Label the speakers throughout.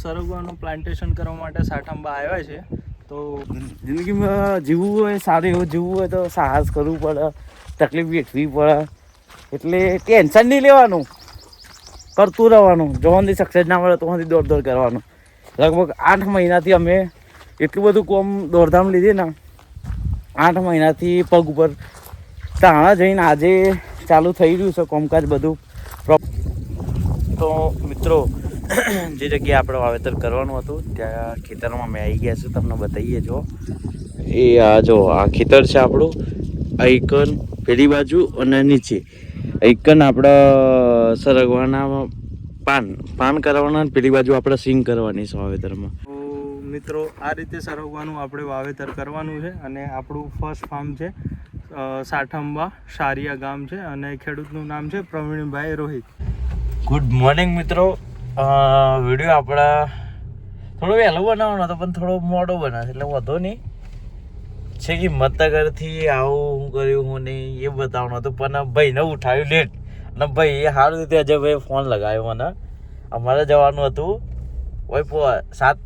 Speaker 1: સરગવાનું plantation કરવા માટે સાઠંબા આવ્યા છે. તો
Speaker 2: જિંદગીમાં જીવવું હોય સારું એવું જીવવું હોય તો સાહસ કરવું પડે તકલીફ વેઠવી પડે. એટલે ટેન્શન નહીં લેવાનું. કરતું રહેવાનું. જોવાથી સક્સેસ ના મળે તો દોડ દોડ કરવાનું. લગભગ આઠ મહિનાથી અમે એટલું બધું કોમ દોડધામ લીધી ને આઠ મહિનાથી પગ ઉપર તાણા જઈને આજે ચાલુ થઈ રહ્યું છે કોમકાજ બધું. તો મિત્રો જે જગ્યાએ આપણે વાવેતર કરવાનું હતું, ત્યાં ખેતરમાં મેં આવી ગયા છું, તમને બતાવીએ જો. એ આ જો, આ ખેતર છે આપણું. આઈકન પેલી બાજુ અને નીચે. આઈકન આપણા સરગવાના પાન પાન કરવાના પેલી બાજુ આપણે સિંગ કરવાની છે વાવેતરમાં.
Speaker 1: મિત્રો, આ રીતે સરગવાનું આપણે વાવેતર કરવાનું છે અને આપણું ફર્સ્ટ ફાર્મ છે સાઠંબા સારિયા ગામ છે અને ખેડૂતનું નામ છે પ્રવીણભાઈ રોહિત.
Speaker 2: ગુડ મોર્નિંગ મિત્રો. વીડિયો આપણા થોડો વહેલો બનાવવાનો હતો પણ થોડો મોડો બનાવે એટલે વધો નહીં. છે કે મતગરથી આવું હું કર્યું હું નહીં એ બતાવવાનું હતું પણ ભાઈને ઉઠાવ્યું લેટ અને ભાઈ એ સારું રીતે અજયભાઈ ફોન લગાવ્યો મને. અમારે જવાનું હતું હોય પો સાત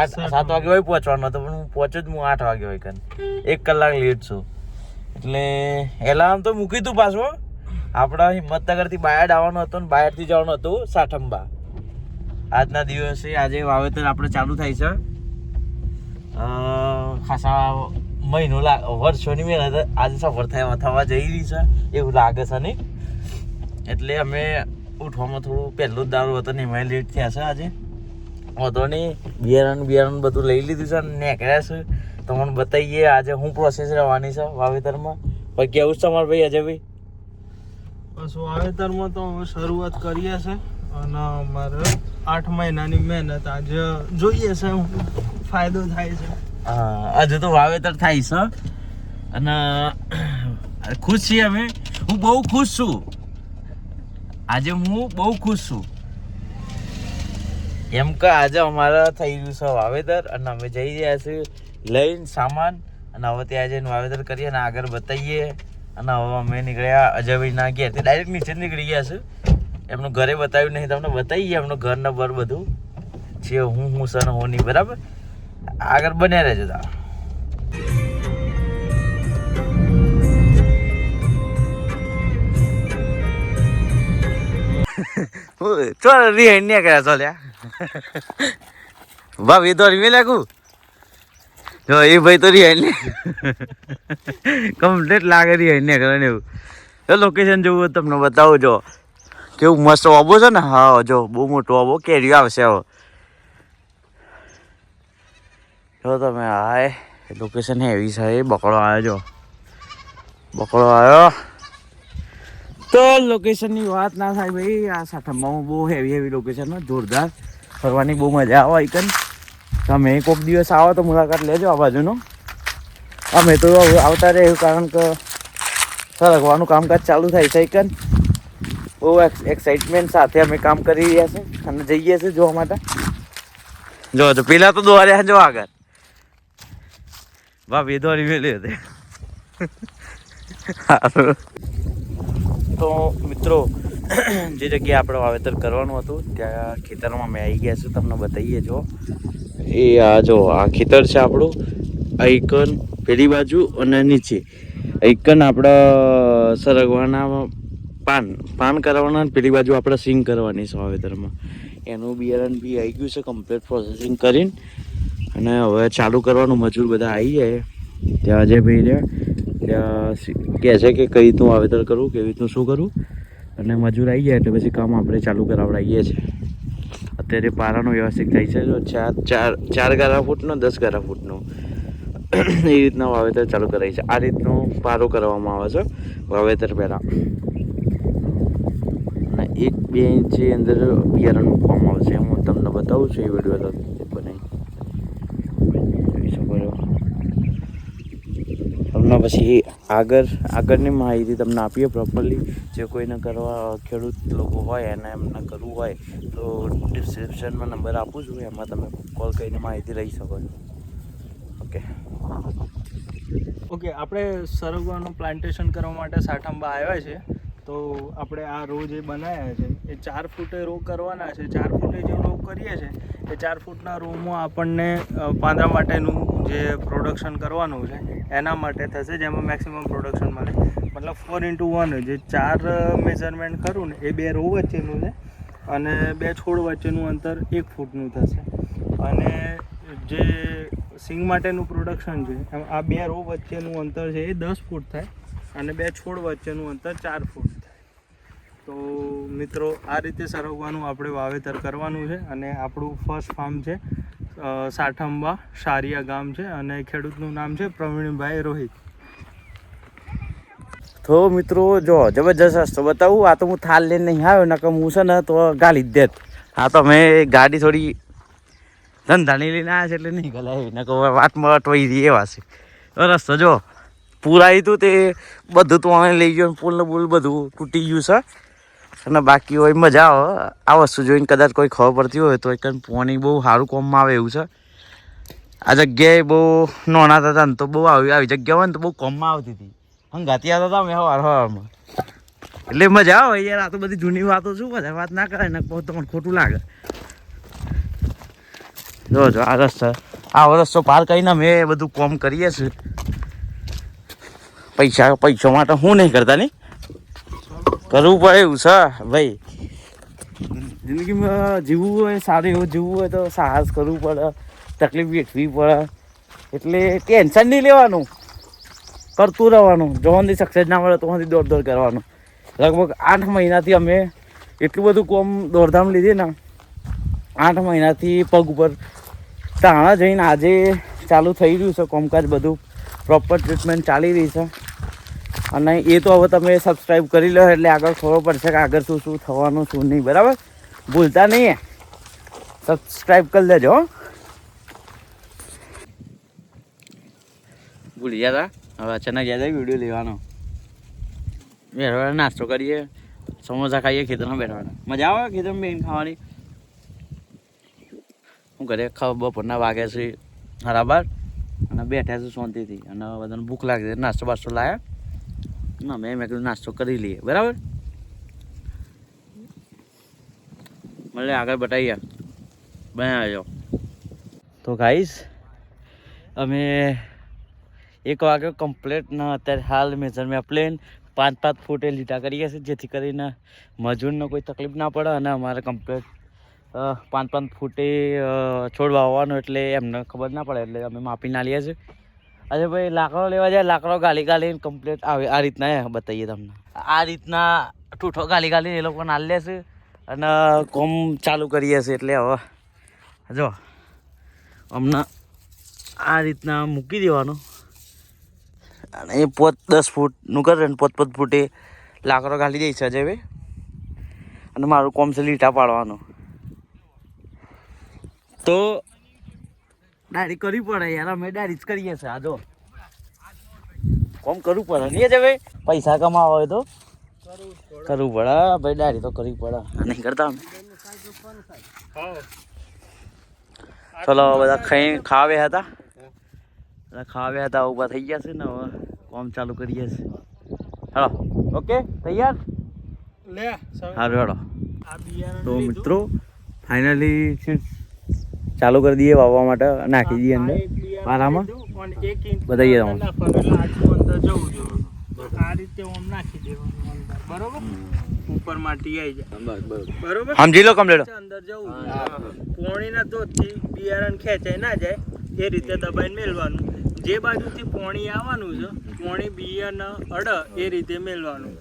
Speaker 2: આઠ સાત વાગે હોય પહોંચવાનું હતું પણ હું પહોંચ્યો જ હું આઠ વાગે હોય કન. એક કલાક લેટ છું. એટલે એલાર્મ તો મૂકી તું પાછો આપણા હિંમતનગરથી બાયડ આવવાનું હતું ને બાયડથી જવાનું હતું સાઠંબા. આજના દિવસે આજે વાવેતર આપણે ચાલુ થાય છે. ખાસા મહિનો વર્ષોની મહેનત આજે સફળ થયા થવા જઈ રહી છે, એવું લાગે છે નહીં. એટલે અમે ઉઠવામાં થોડું પહેલું જ દારૂ હતો ને એમાં લેટ થયા છે આજે. વાંધો નહીં, બિયારણ બિયારણ બધું લઈ લીધું છે અને નીકળ્યા છે. તમને બતાવીએ, આજે હું પ્રોસેસ રહેવાની છે વાવેતરમાં. પછી કેવું છે તમારે ભાઈ અજયભાઈ
Speaker 1: બસ વાવેતરમાં તો હવે શરૂઆત કરીએ છે. અને અમારે આઠ મહિનાની મહેનત આજે જોઈએ છે ફાયદો થાય છે.
Speaker 2: હજુ તો વાવેતર થાય છે. અને ખુશ છીએ અમે. હું બહુ ખુશ છું. આજે હું બહુ ખુશ છું. એમ કે આજે અમારા થઈ ગયું છે વાવેતર અને અમે જઈ રહ્યા છીએ લઈને સામાન. અને હવે ત્યાં જઈને વાવેતર કરીએ અને આગળ બતાવીએ. અને હવે અમે નીકળ્યા અજયભાઈના તે ડાયરેક્ટ નીચે નીકળી ગયા છે એમનું ઘરે બતાવ્યું નહીં, તમને બતાવીએ એમનું ઘર નંબર બધું? છે હું હું સર હોની બરાબર? આગળ બન્યા રહેજો તા ચાલ રિહાઈન ને કર્યા ચાલ્યા ભાભી તો રીમે લાગુ જો, એ ભાઈ તો રિહાઈન ને કમ્પ્લીટ લાગે રિહાઈન ને કરે એવું. લોકેશન જોવું તમને બતાવું, જો. કેવું મસ્ત ઓબો છે ને? હા, જો, બહુ મોટો ઓબો કેરીઓ આવશે હવે. જો તમે હાય લોકેશન હેવી છે બકડો આવ્યો જો. બકડો આવ્યો તો લોકેશનની વાત ના થાય ભાઈ, આ સાઠમ્બામાં બહુ હેવી હેવી લોકેશન જોરદાર. ફરવાની બહુ મજા આવે આઈકન તમે કોઈક દિવસ આવો તો મુલાકાત લેજો આ બાજુનો. અમે તો આવતા રહે કારણ કે સરગવાનું કામકાજ ચાલુ થાય છે આઈકન બહુ એક્સાઇટમેન્ટ સાથે અમે કામ કરી રહ્યા છે અને જઈએ છીએ જોવા માટે. જો તો પેલા તો દોર્યા જો આગળ. ભાભી દોરી મેલી હતી. તો મિત્રો જે જગ્યાએ આપણે વાવેતર કરવાનું હતું ત્યાં ખેતરમાં અમે આવી ગયા છું તમને બતાવીએ જો. એ આ જો આ ખેતર છે આપણું. આઈકન પેલી બાજુ અને નીચે. આઈકન આપણા સરગવાના પાન પાન કરવાના પેલી બાજુ આપણે સિંગ કરવાની છે વાવેતરમાં એનું બિયારણ બી આવી ગયું છે કમ્પ્લીટ પ્રોસેસિંગ કરીને. અને હવે ચાલુ કરવાનું, મજૂર બધા આવી જાય. ત્યાં અજયભાઈ રહ્યા ત્યાં કહે છે કે કઈ રીતનું વાવેતર કરવું, કેવી રીતનું શું કરવું. અને મજૂર આવી જાય એટલે પછી કામ આપણે ચાલુ કરાવડાવીએ છીએ. અત્યારે પારાનો વ્યવસ્થિત થાય છે. જો ચાર ચાર ચાર ગારા ફૂટનો, દસ ગારા ફૂટનો. એ રીતના વાવેતર ચાલુ કરાય છે. આ રીતનો પારો કરવામાં આવે છે, વાવેતર પહેલાં. બે ઇંચની અંદર બિયારણ મૂકવામાં આવશે હું તમને બતાવું છું એ વીડિયો બનાવી જોઈ શકો છો તમને પછી આગળ, આગળની માહિતી તમને આપીએ પ્રોપરલી જે કોઈને કરવા ખેડૂત લોકો હોય, એને એમને કરવું હોય, તો ડિસ્ક્રિપ્શનમાં નંબર આપું છું. એમાં તમે કોલ કરીને માહિતી લઈ શકો છો. ઓકે.
Speaker 1: ઓકે, આપણે સરગવાનું પ્લાન્ટેશન કરવા માટે સાઠંબા આવ્યા છે. તો આપણે આ રો જે બનાવ્યા છે, એ ચાર ફૂટે રો કરવાના છે. ચાર ફૂટે જે રો કરીએ છીએ એ ચાર ફૂટના રોમાં આપણને પાંદડા માટેનું જે પ્રોડક્શન કરવાનું છે, એના માટે થશે જેમાં મેક્સિમમ પ્રોડક્શન મળે. મતલબ ફોર ઇન્ટુ વન જે ચાર મેઝરમેન્ટ કરું ને, એ બે રો વચ્ચેનું છે અને બે છોડ વચ્ચેનું અંતર એક ફૂટનું થશે. અને જે સિંગ માટેનું પ્રોડક્શન છે આ બે રો વચ્ચેનું અંતર છે એ દસ ફૂટ થાય. અને બે છોડ વચ્ચેનું અંતર ચાર ફૂટ થાય. તો મિત્રો, આ રીતે સરવવાનું આપણે વાવેતર કરવાનું છે અને આપણું ફર્સ્ટ ફાર્મ છે સાઠંબા સારિયા ગામ છે અને ખેડૂતનું નામ છે પ્રવીણભાઈ રોહિત.
Speaker 2: તો મિત્રો, જો જબરજસ્ત રસ્તો બતાવું, આ તો હું થાલ લઈને નહીં આવ્યો, નકર હું છે ને તો ગાલી જ દેત. આ તો મેં ગાડી થોડી ધંધાની લઈને આવ્યા છે એટલે નહીં ગલાવી, નકર વાતમાં અટવાઈ એવા છે. રસ્તો જો પૂરાયું હતું તે બધું તો અમે લઈ ગયો પુલ ને પુલ બધું તૂટી ગયું છે. અને બાકી હોય મજા આવે આ વસ્તુ જોઈને કદાચ કોઈ ખબર પડતી હોય તો એક પોણી બહુ સારું કોમમાં આવે એવું છે. આ જગ્યાએ બહુ નોના હતા ને તો બહુ આવી આવી જગ્યા હોય ને તો બહુ કોમમાં આવતી હતી. હંગાતી આવતા હતા અમે હવાર હવામાં એટલે મજા આવે યાર, આ તો બધી જૂની વાતો શું બધા વાત ના કરે ને તમને ખોટું લાગે. જો જો, આ રસ્તો આ રસ્તો પાર કરીને અમે બધું કોમ કરીએ છીએ. પૈસા, પૈસો માટે હું નહીં કરતા નહીં કરવું પડે એવું છે, ભાઈ. જિંદગીમાં જીવવું હોય, સારું એવું જીવવું હોય તો સાહસ કરવું પડે, તકલીફ વેઠવી પડે. એટલે ટેન્શન નહીં લેવાનું. કરતું રહેવાનું. જોવાથી સક્સેસ ના મળે તો દોડ દોડ કરવાનું. લગભગ આઠ મહિનાથી અમે એટલું બધું કોમ દોડધામ લીધી ને, આઠ મહિનાથી પગ ઉપર તાણા જઈને આજે ચાલુ થઈ રહ્યું છે, કોમકાજ બધું. પ્રોપર ટ્રીટમેન્ટ ચાલી રહી છે. અને એ તો હવે તમે સબસ્ક્રાઈબ કરી લો એટલે આગળ ખબર પડશે કે આગળ શું શું થવાનું શું નહીં. બરાબર? ભૂલતા નહીં સબસ્ક્રાઈબ કરી લેજો હો. ભૂલી ગયા હતા હવે અચાનક યાદ આવી વીડિયો લેવાનો. બેઠા નાસ્તો કરીએ સમોસા ખાઈએ ખેતરમાં બેઠવાના મજા આવે ખેતરમાં બેન ખાવાની? હું ઘરે ખાવ બપોરના વાગે છે બરાબર અને બેઠા છું શાંતિથી. અને બધાને ભૂખ લાગી છે. નાસ્તો બાસ્તો લાયા? ના, મેં મેં કીધું નાસ્તો કરી લઈએ. બરાબર? મળે આગળ બતાવીએ. બનાવજો. તો ગાઈસ અમે એક વાગે કમ્પ્લેટ ન અત્યારે હાલ મેજરમેન્ટ પ્લેન પાંચ પાંચ ફૂટે લીટા કરીએ છીએ જેથી કરીને મજૂરને કોઈ તકલીફ ના પડે અને અમારે કમ્પ્લેટ પાંચ પાંચ ફૂટે છોડવા આવવાનું એટલે એમને ખબર ના પડે એટલે અમે માપી ના લઈએ છીએ અરે ભાઈ, લાકડો લેવા જાય, લાકડો ગાલી ગાલીને કમ્પ્લીટ આવે. આ રીતના બતાવીએ તમને. આ રીતના ઠૂઠો ગાલી ગાલીને એ લોકો નાલ લેશે અને કોમ ચાલુ કરીએ છીએ એટલે હવે. જો હમણાં આ રીતના મૂકી દેવાનું. અને એ પોત દસ ફૂટનું કરે ને પોત પોત ફૂટે લાકડો ગાલી દઈશ છે અજયભાઈ અને મારું કોમ છે લીટા પાડવાનું. તો ડાયરી કરવી પડે યાર અમે ડાયરી જ કરીએ છીએ આ જો. કોમ કરવું પડે નહીં અજયભાઈ પૈસા કમાવા હોય તો? કરવું પડે ભાઈ ડાયરી તો કરવી પડે. નહીં કરતા અમે? ચલો બધા ખાઈ ખાવે હતા? બધા ખાવે હતા ઊભા થઈ ગયા છે ને હવે કોમ ચાલુ કરીએ છીએ. હલો ઓકે તૈયાર?
Speaker 1: લે સર. હેડો
Speaker 2: તો. મિત્રો ફાઇનલી ચાલુ કરી દઈએ વાવવા માટે નાખી દઈએ અંદર. પારામાં બતાવીએ તમને.
Speaker 1: ના ફરે એટલે આટલું અંદર જવું જોઈએ. આ રીતે ઓમ નાખી દેવાનું અંદર. બરોબર? ઉપર માટી આવી જાય.
Speaker 2: સમજી લો કમ્પ્લેટ
Speaker 1: અંદર જવું જોઈએ. પોણીના ધોધથી બિયારણ ખેંચાઈ ના જાય એ રીતે દબાઈને મેલવાનું. જે બાજુથી પોણી આવવાનું છે પોણી બિયારણ અડ એ રીતે મેલવાનું.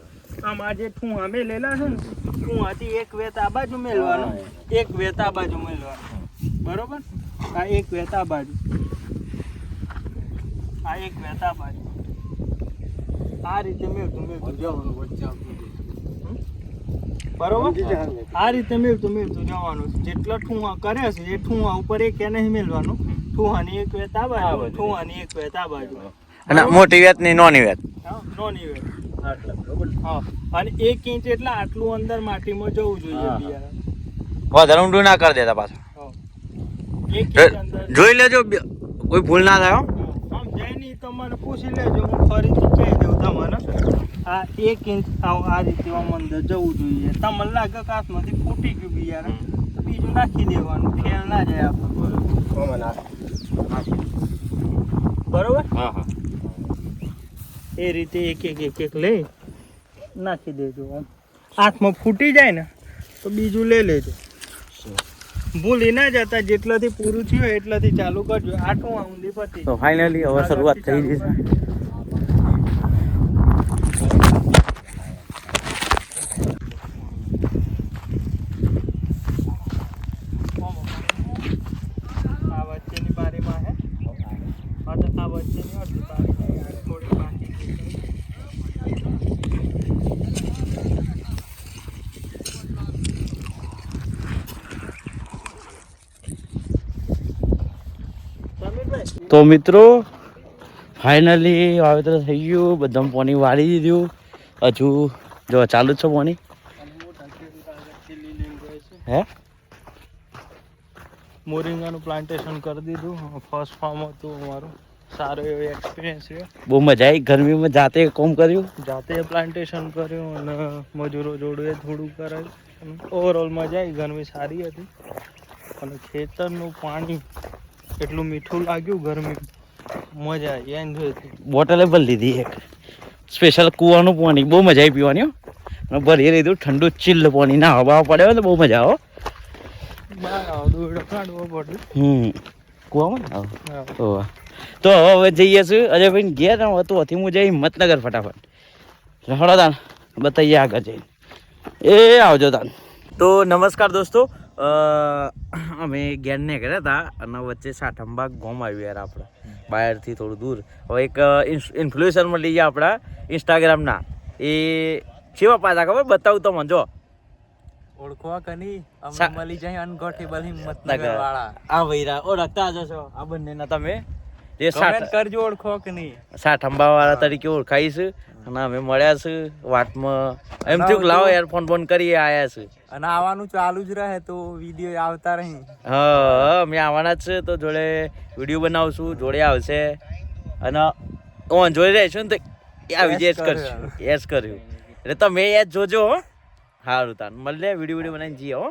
Speaker 1: આમાં જે ઠૂંહા મેલેલા છે ને ઠૂંહાથી એક વેત આ બાજુ મેલવાનું એક વેત આ બાજુ મેલવાનું. બરોબર? આ એક વહેતા આ બાજુ. આ એક વહેતા આ બાજુ. આ રીતે મેળતું મેળતું જવાનું વચ્ચે? બરોબર? આ રીતે મેળતું મેળતું જવાનું જેટલા ઠૂંહા કરે છે એ ઠૂંહા ઉપર એક એ નહીં મેળવાનું? ઠૂંહાની એક વેત આ બાજુ. ઠૂંહાની એક વેત આ બાજુ
Speaker 2: અને મોટી વેતની નોની વેત.
Speaker 1: હા, નોની વેત. હા. અને એક ઇંચ એટલે આટલું અંદર માટીમાં જવું જોઈએ
Speaker 2: વધારે ઊંડું ના કરી દેતા પાછું
Speaker 1: હા. એક
Speaker 2: જો-
Speaker 1: ઇંચ અંદર
Speaker 2: જોઈ લેજો બે- કોઈ ભૂલ ના થાય હો.
Speaker 1: આમ જાય નહીં તો પૂછી લેજો હું ફરીથી કહી દઉં તમને. આ એક ઇંચ આવ- આ રીતે આમ અંદર જવું જોઈએ. તમને લાગે કે ફૂટી ગયું બિયારણ? બીજું નાખી દેવાનું. ફેર ના જાય આપણે બરોબર?
Speaker 2: હા હા.
Speaker 1: એ રીતે એક એક એક એક લઈ નાખી દેજો આમ. હાથમાં ફૂટી જાય ને તો બીજું લઈ લેજો. ભૂલી ના જતા જેટલાથી પૂરું થયું એટલાથી ચાલુ કરજો. આઠું ઊંધી પતી.
Speaker 2: તો ફાઇનલી હવે શરૂઆત થઈ ગઈ છે
Speaker 1: આ વચ્ચેની બારીમાં હે આ તો આ વચ્ચેની અડધી બારી આ થોડી બાકી છે. સમીરભાઈ,
Speaker 2: તો મિત્રો ફાઇનલી વાવેતર થઈ ગયું. બધા પાણી વાળી દીધું. હજુ જો ચાલુ છે પાણી. હે?
Speaker 1: મોરિંગાનું પ્લાન્ટેશન કરી દીધું. ફર્સ્ટ ફાર્મ હતું અમારું. સારો એવો એક્સપિરિયન્સ રહ્યો.
Speaker 2: બહુ મજા આવી. ગરમીમાં જાતે કોમ કર્યું?
Speaker 1: જાતે પ્લાન્ટેશન કર્યું અને મજૂરો જોડે થોડું કરાયું. ઓવરઓલ મજા આવી. ગરમી સારી હતી. અને ખેતરનું પાણી એટલું મીઠું લાગ્યું ગરમી. મજા આવી એન્જોય
Speaker 2: બોટલે ભરી લીધી એક. સ્પેશિયલ કૂવાનું પાણી બહુ મજા આવી પીવાની હો. અને ભરી લીધું ઠંડુ ચિલ્લ પાણી. ના હવા પડે હોય તો બહુ મજા આવે
Speaker 1: આવો
Speaker 2: હમ. કૂવામાં. ઓવા. તો હવે હવે જઈએ છું અજયભાઈ ઘેર ને હવે તો હતી હું જઈ હિંમતનગર ફટાફટ. હળો તાન. બતાઈએ આગળ જઈને. એ આવજો તાન. તો નમસ્કાર દોસ્તો. અમે ગેરને કર્યા હતા અને વચ્ચે સાઠંબા ગોમ આવ્યું યાર આપણે. બહારથી થોડું દૂર. હવે એક ઇન્ફ્લુએન્સર મળી ગયા આપણા ઇન્સ્ટાગ્રામના એ કેવા પાછા ખબર? બતાવું તો મને જો.
Speaker 3: ઓળખવા કની? અમે મળી જાય અનગોઠેબલ હિંમતનગર
Speaker 2: નગર.
Speaker 3: વાળા
Speaker 2: આ વૈરા. ઓળખતા જ હશો આ બંનેના તમે. જે સાઠ
Speaker 3: કરજો ઓળખો કે નહીં
Speaker 2: સાઠંબા વાળા તરીકે ઓળખાય છે. અને અમે મળ્યા છે વાતમાં. એમ થયું કે લાવો એરફોન ફોન કરીએ આયા છે
Speaker 3: અને આવવાનું ચાલુ જ રહે તો વીડિયો આવતા રહી.
Speaker 2: હા અમે આવવાના જ છે તો જોડે વીડિયો બનાવશું જોડે આવશે. અને ઓન જોઈ રહીશું ને તો આવી
Speaker 3: Yes
Speaker 2: કરશું. એસ કર્યું. એટલે તમે યાદ જોજો હો. સારું તાન. મળે વીડિયો વીડિયો બનાવીને જઈએ હો.